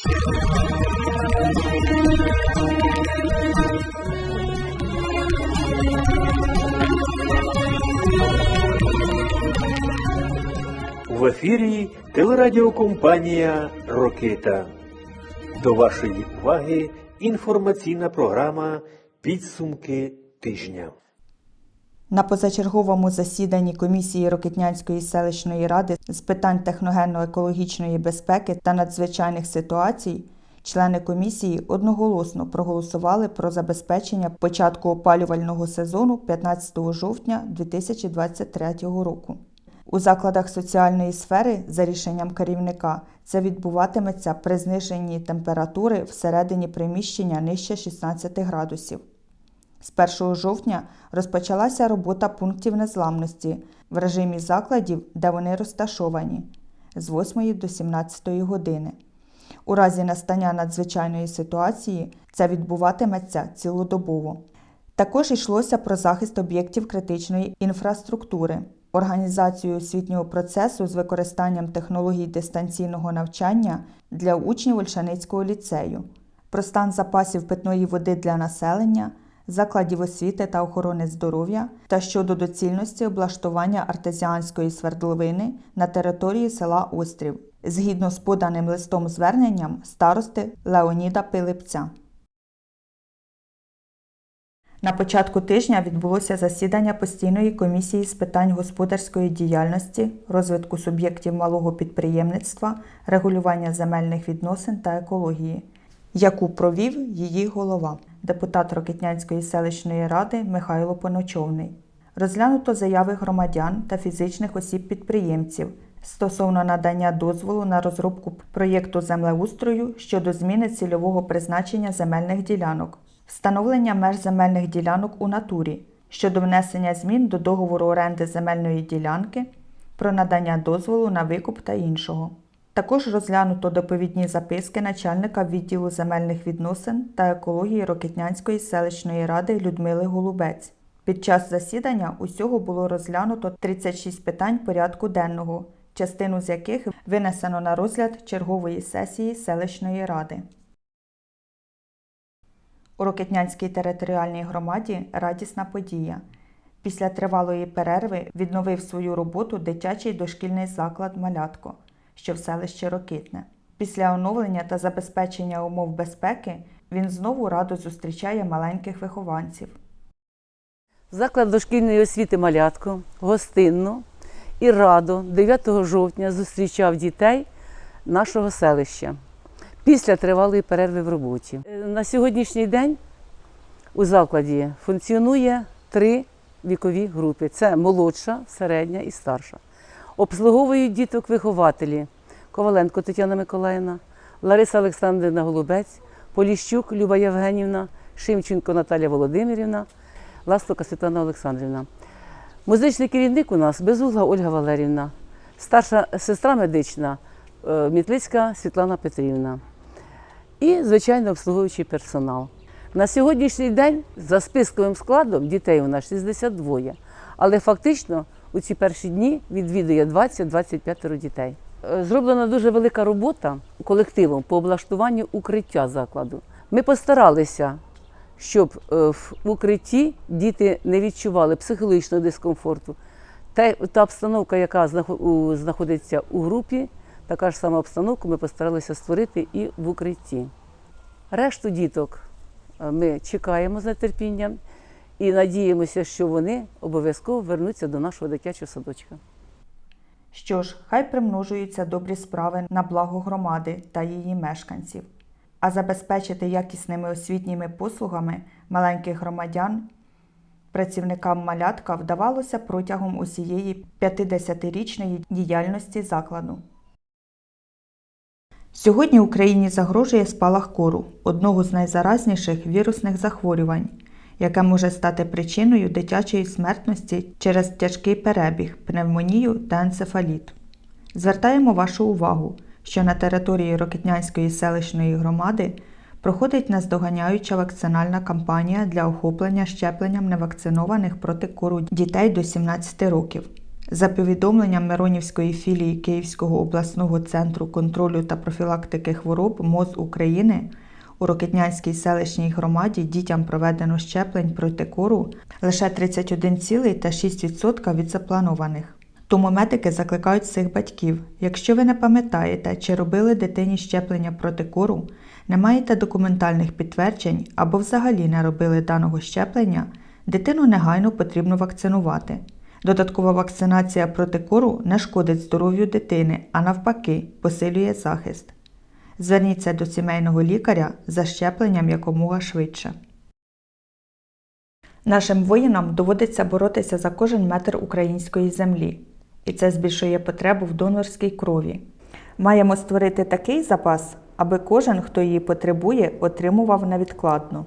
В ефірі телерадіокомпанія Рокита. До вашої уваги інформаційна програма Підсумки тижня. На позачерговому засіданні комісії Рокетнянської селищної ради з питань техногенно-екологічної безпеки та надзвичайних ситуацій члени комісії одноголосно проголосували про забезпечення початку опалювального сезону 15 жовтня 2023 року. У закладах соціальної сфери за рішенням керівника це відбуватиметься при зниженні температури всередині приміщення нижче 16 градусів. З 1 жовтня розпочалася робота пунктів незламності в режимі закладів, де вони розташовані з 8 до 17 години. У разі настання надзвичайної ситуації це відбуватиметься цілодобово. Також йшлося про захист об'єктів критичної інфраструктури, організацію освітнього процесу з використанням технологій дистанційного навчання для учнів Ольшаницького ліцею, про стан запасів питної води для населення, закладів освіти та охорони здоров'я та щодо доцільності облаштування артезіанської свердловини на території села Острів, згідно з поданим листом зверненням старости Леоніда Пилипця. На початку тижня відбулося засідання постійної комісії з питань господарської діяльності, розвитку суб'єктів малого підприємництва, регулювання земельних відносин та екології, яку провів її голова, депутат Рокетнянської селищної ради Михайло Поночовний. Розглянуто заяви громадян та фізичних осіб-підприємців стосовно надання дозволу на розробку проєкту землеустрою щодо зміни цільового призначення земельних ділянок, встановлення меж земельних ділянок у натурі щодо внесення змін до договору оренди земельної ділянки про надання дозволу на викуп та іншого. Також розглянуто доповідні записки начальника відділу земельних відносин та екології Рокетнянської селищної ради Людмили Голубець. Під час засідання усього було розглянуто 36 питань порядку денного, частину з яких винесено на розгляд чергової сесії селищної ради. У Рокетнянській територіальній громаді радісна подія. Після тривалої перерви відновив свою роботу дитячий дошкільний заклад Малятко, що в селищі Рокитне. Після оновлення та забезпечення умов безпеки він знову радо зустрічає маленьких вихованців. Заклад дошкільної освіти Малятко гостинно і радо 9 жовтня зустрічав дітей нашого селища після тривалої перерви в роботі. Е, На сьогоднішній день у закладі функціонує три вікові групи: це молодша, середня і старша. Обслуговують діток вихователі Коваленко Тетяна Миколаївна, Лариса Олександрівна Голубець, Поліщук Люба Євгенівна, Шимченко Наталя Володимирівна, Ластовка Світлана Олександрівна. Музичний керівник у нас Безугла Ольга Валерівна, старша сестра медична е, Мітлицька Світлана Петрівна і, звичайно, обслуговуючий персонал. На сьогоднішній день за списковим складом дітей у нас 62, але фактично у ці перші дні відвідує 20-25 дітей. Е, Зроблена дуже велика робота колективом по облаштуванню укриття закладу. Ми постаралися, щоб е, в укритті діти не відчували психологічного дискомфорту. Та, та обстановка, яка знаходиться у групі, така ж сама обстановка ми постаралися створити і в укритті. Решту діток е, ми чекаємо з нетерпінням і надіємося, що вони обов'язково вернуться до нашого дитячого садочка. Що ж, хай примножуються добрі справи на благо громади та її мешканців, а забезпечити якісними освітніми послугами маленьких громадян працівникам малятка вдавалося протягом усієї 50-річної діяльності закладу. Сьогодні Україні загрожує спалах кору, одного з найзаразніших вірусних захворювань, яке може стати причиною дитячої смертності через тяжкий перебіг, пневмонію та енцефаліт. Звертаємо вашу увагу, що на території Рокетнянської селищної громади проходить наздоганяюча вакцинальна кампанія для охоплення щепленням невакцинованих проти кору дітей до 17 років. За повідомленням Миронівської філії Київського обласного центру контролю та профілактики хвороб МОЗ України, у Рокетнянській селищній громаді дітям проведено щеплень проти кору лише 31,6% від запланованих. Тому медики закликають всіх батьків, якщо ви не пам'ятаєте, чи робили дитині щеплення проти кору, не маєте документальних підтверджень або взагалі не робили даного щеплення, дитину негайно потрібно вакцинувати. Додаткова вакцинація проти кору не шкодить здоров'ю дитини, а навпаки, посилює захист. Зверніться до сімейного лікаря за щепленням якомога швидше. Нашим воїнам доводиться боротися за кожен метр української землі, і це збільшує потребу в донорській крові. Маємо створити такий запас, аби кожен, хто її потребує, отримував невідкладно.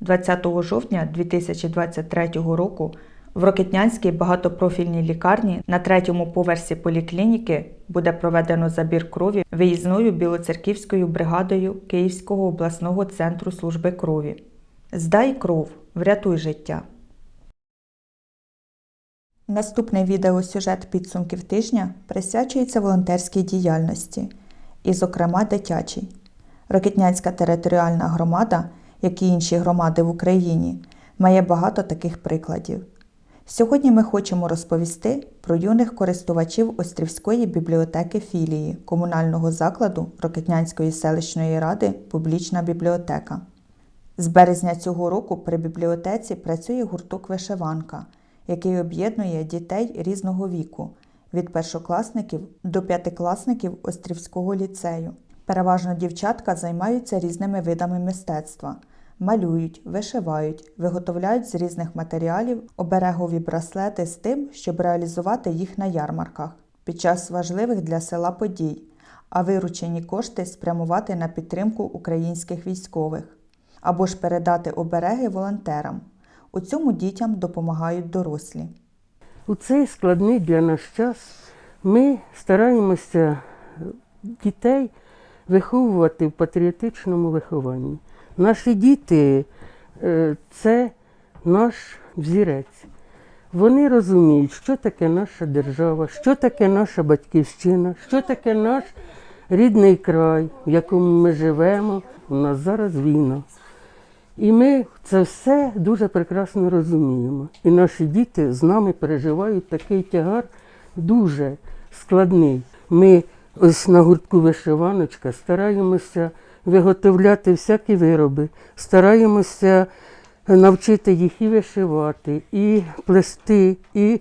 20 жовтня 2023 року в Рокетнянській багатопрофільній лікарні на третьому поверсі поліклініки буде проведено забір крові виїзною білоцерківською бригадою Київського обласного центру служби крові. Здай кров, врятуй життя. Наступний відеосюжет підсумків тижня присвячується волонтерській діяльності, і, зокрема, дитячій. Рокетнянська територіальна громада, як і інші громади в Україні, має багато таких прикладів. Сьогодні ми хочемо розповісти про юних користувачів Острівської бібліотеки філії комунального закладу Рокетнянської селищної ради Публічна бібліотека. З березня цього року при бібліотеці працює гурток Вишиванка, який об'єднує дітей різного віку від першокласників до п'ятикласників Острівського ліцею. Переважно дівчатка займаються різними видами мистецтва, малюють, вишивають, виготовляють з різних матеріалів оберегові браслети з тим, щоб реалізувати їх на ярмарках під час важливих для села подій, а виручені кошти спрямувати на підтримку українських військових або ж передати обереги волонтерам. У цьому дітям допомагають дорослі. У цей складний для нас час ми стараємося дітей виховувати в патріотичному вихованні. Наші діти е, це наш взірець. Вони розуміють, що таке наша держава, що таке наша батьківщина, що таке наш рідний край, в якому ми живемо. У нас зараз війна. І ми це все дуже прекрасно розуміємо. І наші діти з нами переживають такий тягар дуже складний. Ми ось на гуртку вишиваночка стараємося виготовляти всякі вироби, стараємося навчити їх і вишивати, і плести, і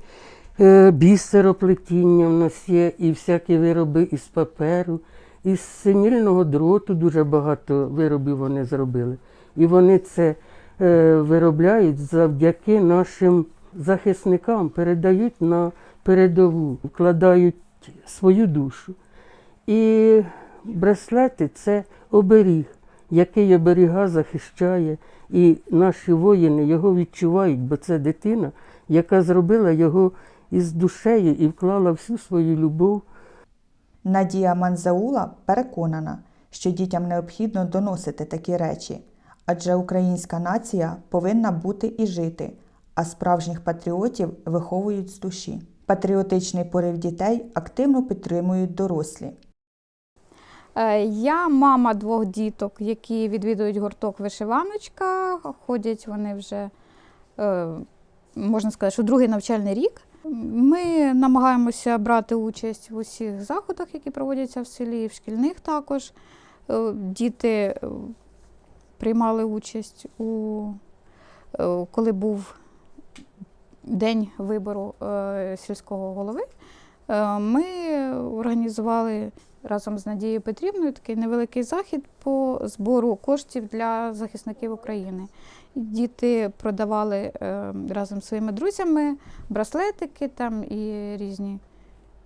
е, бісероплетіння в нас є, і всякі вироби із паперу, із синільного дроту дуже багато виробів вони зробили. І вони це е, виробляють завдяки нашим захисникам, передають на передову, вкладають свою душу. І браслети це оберіг, який оберіга захищає. І наші воїни його відчувають, бо це дитина, яка зробила його із душею і вклала всю свою любов. Надія Манзаула переконана, що дітям необхідно доносити такі речі, адже українська нація повинна бути і жити, а справжніх патріотів виховують з душі. Патріотичний порив дітей активно підтримують дорослі. Е, Я мама двох діток, які відвідують гурток вишиваночка. Ходять вони вже, е, можна сказати, що другий навчальний рік. Ми намагаємося брати участь в усіх заходах, які проводяться в селі, в шкільних також. Е, Діти приймали участь у коли був день вибору сільського голови. Ми організували разом з Надією Петрівною такий невеликий захід по збору коштів для захисників України. Діти продавали е, разом з своїми друзями браслетики там і різні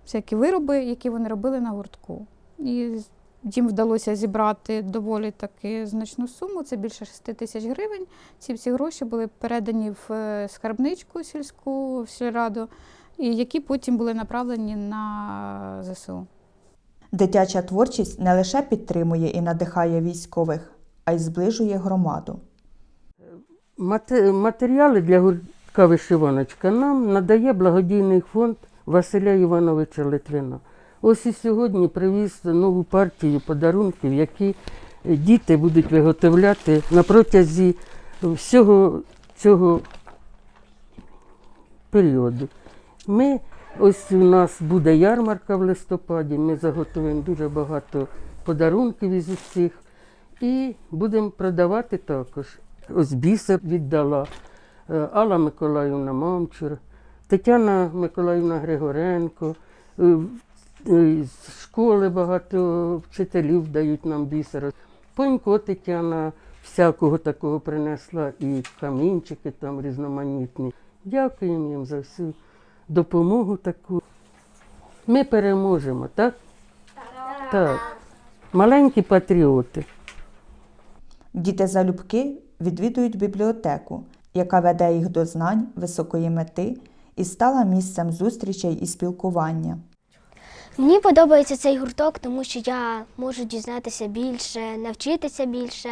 всякі вироби, які вони робили на гуртку. І їм вдалося зібрати доволі таки значну суму, це більше 6 тисяч гривень. Ці всі гроші були передані в е, скарбничку сільську в сільраду, і які потім були направлені на ЗСУ. Дитяча творчість не лише підтримує і надихає військових, а й зближує громаду. Матеріали для гуртка вишиваночка нам надає благодійний фонд Василя Івановича Литвина. Ось і сьогодні привіз нову партію подарунків, які діти будуть виготовляти на протязі всього цього періоду. Ми, ось у нас буде ярмарка в листопаді, ми заготуємо дуже багато подарунків із усіх і будемо продавати також. Ось бісер віддала е, Алла Миколаївна Мамчур, Тетяна Миколаївна Григоренко. е, е, З школи багато вчителів дають нам бісер. Понько Тетяна всякого такого принесла і камінчики там різноманітні. Дякуємо їм за всю допомогу таку. Ми переможемо, так? Так. Маленькі патріоти. Діти залюбки відвідують бібліотеку, яка веде їх до знань, високої мети і стала місцем зустрічей і спілкування. Мені подобається цей гурток, тому що я можу дізнатися більше, навчитися більше.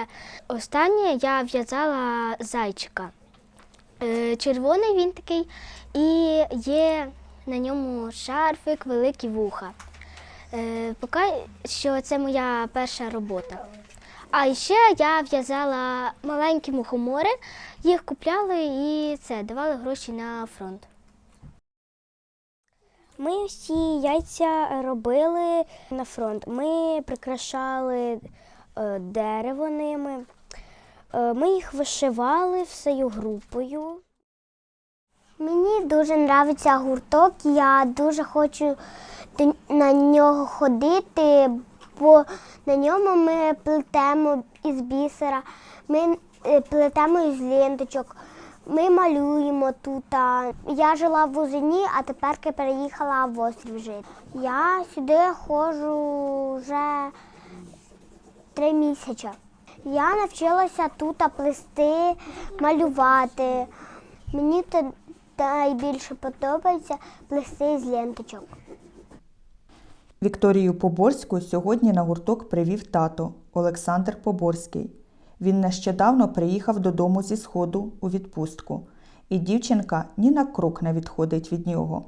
Останнє я в'язала зайчика. Е, Червоний він такий, і є на ньому шарфик, великі вуха. Е, Поки що це моя перша робота. А ще я в'язала маленькі мухомори, їх купляли і це давали гроші на фронт. Ми всі яйця робили на фронт. Ми прикрашали е, дерево ними. Е, ми їх вишивали всею групою. Мені дуже подобається гурток. Я дуже хочу на нього ходити, бо на ньому ми плетемо із бісера, ми е, плетемо із ленточок. Ми малюємо тут. Я жила в Узині, а тепер переїхала в острів жити. Я сюди ходжу вже три місяці. Я навчилася тут плести, малювати. Мені то найбільше подобається плести з ленточок. Вікторію Поборську сьогодні на гурток привів тато Олександр Поборський. Він нещодавно приїхав додому зі сходу у відпустку, і дівчинка ні на крок не відходить від нього.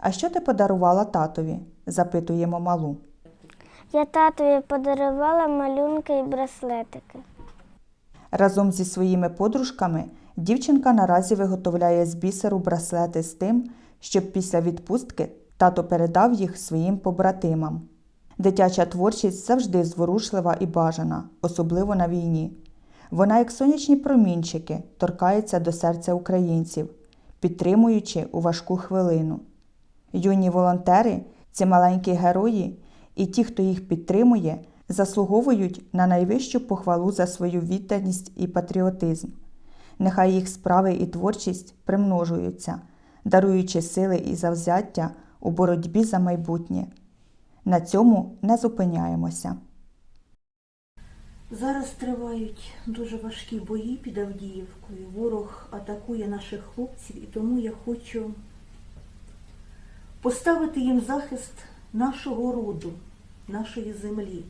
А що ти подарувала татові? запитуємо малу. Я татові подарувала малюнки і браслетики. Разом зі своїми подружками дівчинка наразі виготовляє з бісеру браслети з тим, щоб після відпустки тато передав їх своїм побратимам. Дитяча творчість завжди зворушлива і бажана, особливо на війні. Вона, як сонячні промінчики, торкається до серця українців, підтримуючи у важку хвилину. Юні волонтери, ці маленькі герої і ті, хто їх підтримує, заслуговують на найвищу похвалу за свою відданість і патріотизм. Нехай їх справи і творчість примножуються, даруючи сили і завзяття у боротьбі за майбутнє. На цьому не зупиняємося. Зараз тривають дуже важкі бої під Авдіївкою. Ворог атакує наших хлопців, і тому я хочу поставити їм захист нашого роду, нашої землі.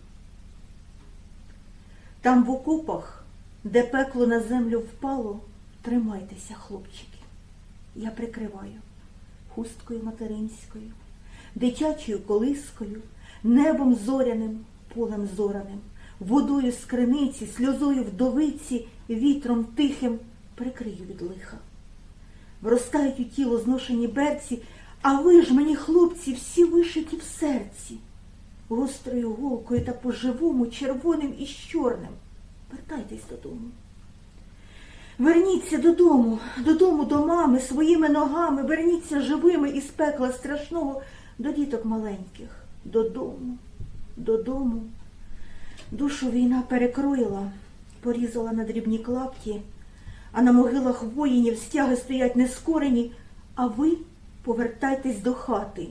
Там в окопах, де пекло на землю впало, тримайтеся, хлопчики. Я прикриваю хусткою материнською, дитячою колискою, небом зоряним, полем зоряним, водою з криниці, сльозою вдовиці, вітром тихим прикрию від лиха. Вростають у тіло зношені берці, а ви ж мені, хлопці, всі вишиті в серці, гострою голкою та по-живому, червоним і чорним. Вертайтесь додому. Верніться додому, додому до мами своїми ногами, верніться живими із пекла страшного до діток маленьких, додому, додому. Душу війна перекроїла, порізала на дрібні клапті, а на могилах воїнів стяги стоять нескорені, а ви повертайтесь до хати,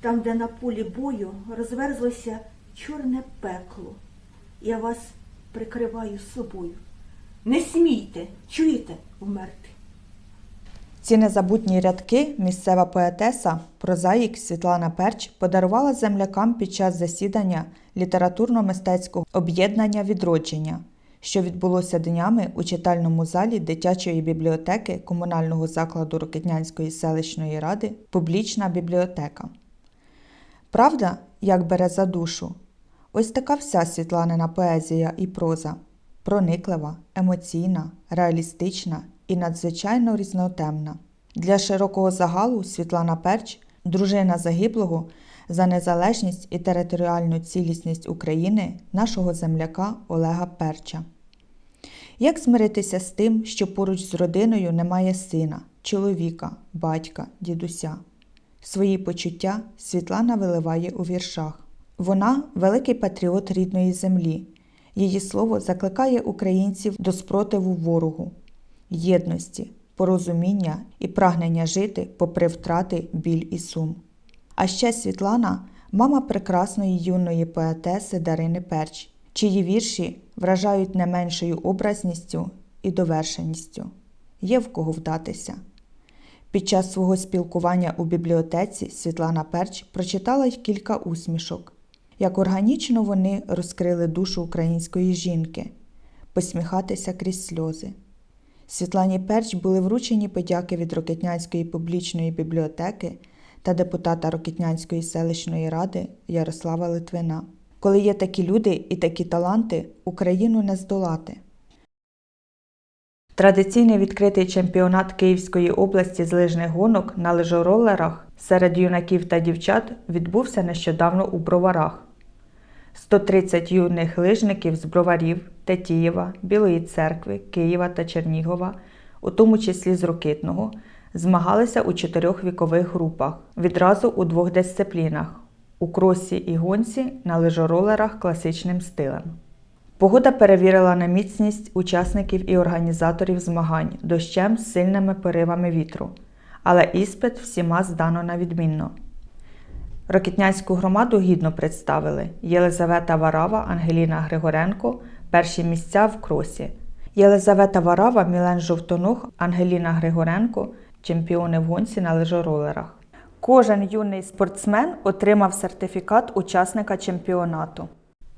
там, де на полі бою розверзлося чорне пекло. Я вас прикриваю собою. Не смійте, чуєте, вмерти. Ці незабутні рядки місцева поетеса, прозаїк Світлана Перч подарувала землякам під час засідання літературно-мистецького об'єднання відродження, що відбулося днями у читальному залі дитячої бібліотеки комунального закладу Рокитнянської селищної ради Публічна бібліотека. Правда, як бере за душу, ось така вся Світланина поезія і проза прониклива, емоційна, реалістична і надзвичайно різнотемна. Для широкого загалу Світлана Перч, дружина загиблого за незалежність і територіальну цілісність України нашого земляка Олега Перча. Як змиритися з тим, що поруч з родиною немає сина, чоловіка, батька, дідуся? Свої почуття Світлана виливає у віршах. Вона великий патріот рідної землі. Її слово закликає українців до спротиву ворогу, єдності, порозуміння і прагнення жити попри втрати, біль і сум. А ще Світлана мама прекрасної юної поетеси Дарини Перч, чиї вірші вражають не меншою образністю і довершеністю. Є в кого вдатися. Під час свого спілкування у бібліотеці Світлана Перч прочитала й кілька усмішок, як органічно вони розкрили душу української жінки, посміхатися крізь сльози. Світлані Перч були вручені подяки від Рокетнянської публічної бібліотеки та депутата Рокетнянської селищної ради Ярослава Литвина. Коли є такі люди і такі таланти, Україну не здолати. Традиційний відкритий чемпіонат Київської області з лижних гонок на лижоролерах серед юнаків та дівчат відбувся нещодавно у Броварах. 130 юних лижників з Броварів, Тетіїва, Білої церкви, Києва та Чернігова, у тому числі з Рокитного, змагалися у чотирьох вікових групах, відразу у двох дисциплінах у кросі і гонці на лижоролерах класичним стилем. Погода перевірила на міцність учасників і організаторів змагань дощем з сильними поривами вітру, але іспит всіма здано на відмінно. Рокітнянську громаду гідно представили Єлизавета Варава, Ангеліна Григоренко, перші місця в кросі. Єлизавета Варава, Мілен Жовтоног, Ангеліна Григоренко чемпіони в гонці на лижоролерах. Кожен юний спортсмен отримав сертифікат учасника чемпіонату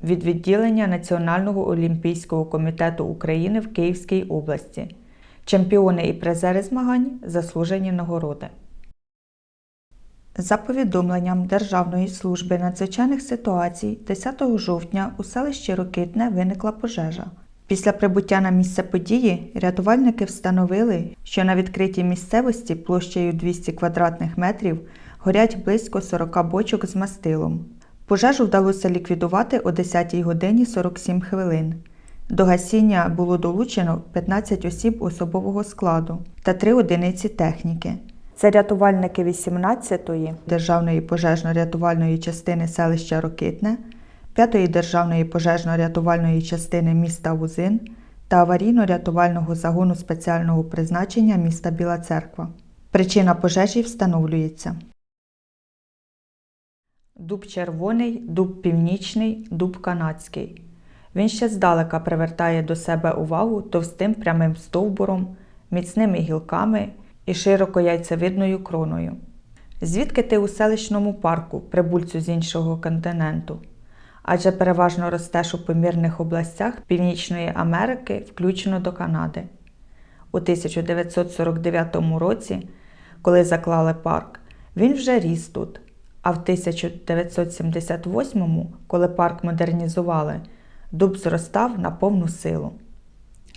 від відділення Національного олімпійського комітету України в Київській області. Чемпіони і призери змагань заслужені нагороди. За повідомленням Державної служби надзвичайних ситуацій 10 жовтня у селищі Рокитне виникла пожежа. Після прибуття на місце події рятувальники встановили, що на відкритій місцевості площею 200 квадратних метрів горять близько 40 бочок з мастилом. Пожежу вдалося ліквідувати о 10 годині 47 хвилин. До гасіння було долучено 15 осіб особового складу та 3 одиниці техніки. Це рятувальники 18-ї державної пожежно-рятувальної частини селища Рокитне, 5-ї державної пожежно-рятувальної частини міста Узин та аварійно-рятувального загону спеціального призначення міста Біла Церква. Причина пожежі встановлюється. Дуб червоний, дуб північний, дуб канадський. Він ще здалека привертає до себе увагу товстим прямим стовбуром, міцними гілками і широко яйцевидною кроною. Звідки ти у селищному парку, прибульцю з іншого континенту? Адже переважно ростеш у помірних областях Північної Америки, включно до Канади. У 1949 році, коли заклали парк, він вже ріс тут. А в 1978-му, коли парк модернізували, дуб зростав на повну силу.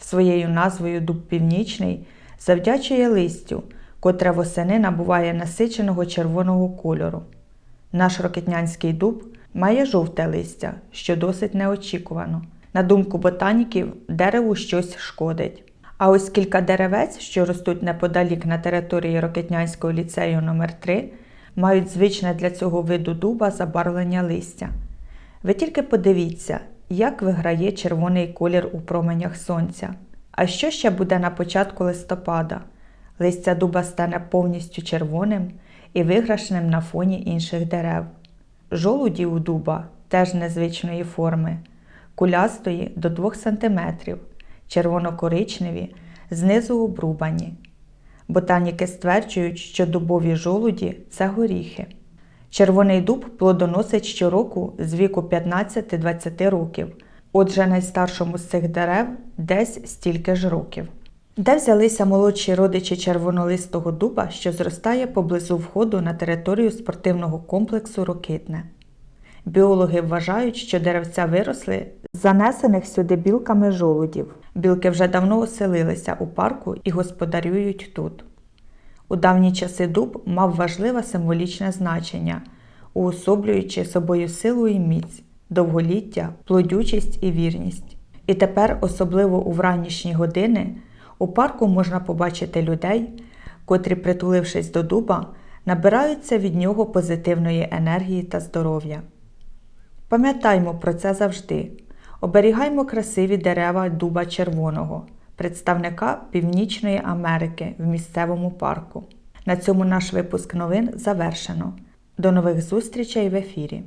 Своєю назвою Дуб Північний завдячує листю, котре восени набуває насиченого червоного кольору. Наш рокетнянський дуб має жовте листя, що досить неочікувано. На думку ботаніків, дереву щось шкодить. А ось кілька деревець, що ростуть неподалік на території Рокетнянського ліцею номер 3 мають звичне для цього виду дуба забарвлення листя. Ви тільки подивіться, як виграє червоний колір у променях сонця. А що ще буде на початку листопада? Листя дуба стане повністю червоним і виграшним на фоні інших дерев. Жолуді у дуба теж незвичної форми, кулястої до 2 см, червоно-коричневі, знизу обрубані. Ботаніки стверджують, що дубові жолуді це горіхи. Червоний дуб плодоносить щороку з віку 15-20 років, Отже, найстаршому з цих дерев десь стільки ж років. Де взялися молодші родичі червонолистого дуба, що зростає поблизу входу на територію спортивного комплексу Рокитне. Біологи вважають, що деревця виросли занесених сюди білками жолудів. Білки вже давно оселилися у парку і господарюють тут. У давні часи дуб мав важливе символічне значення, уособлюючи собою силу і міць, довголіття, плодючість і вірність. І тепер, особливо у вранішні години, у парку можна побачити людей, котрі, притулившись до дуба, набираються від нього позитивної енергії та здоров'я. Пам'ятаймо про це завжди. Оберігаймо красиві дерева дуба червоного, представника Північної Америки в місцевому парку. На цьому наш випуск новин завершено. До нових зустрічей в ефірі.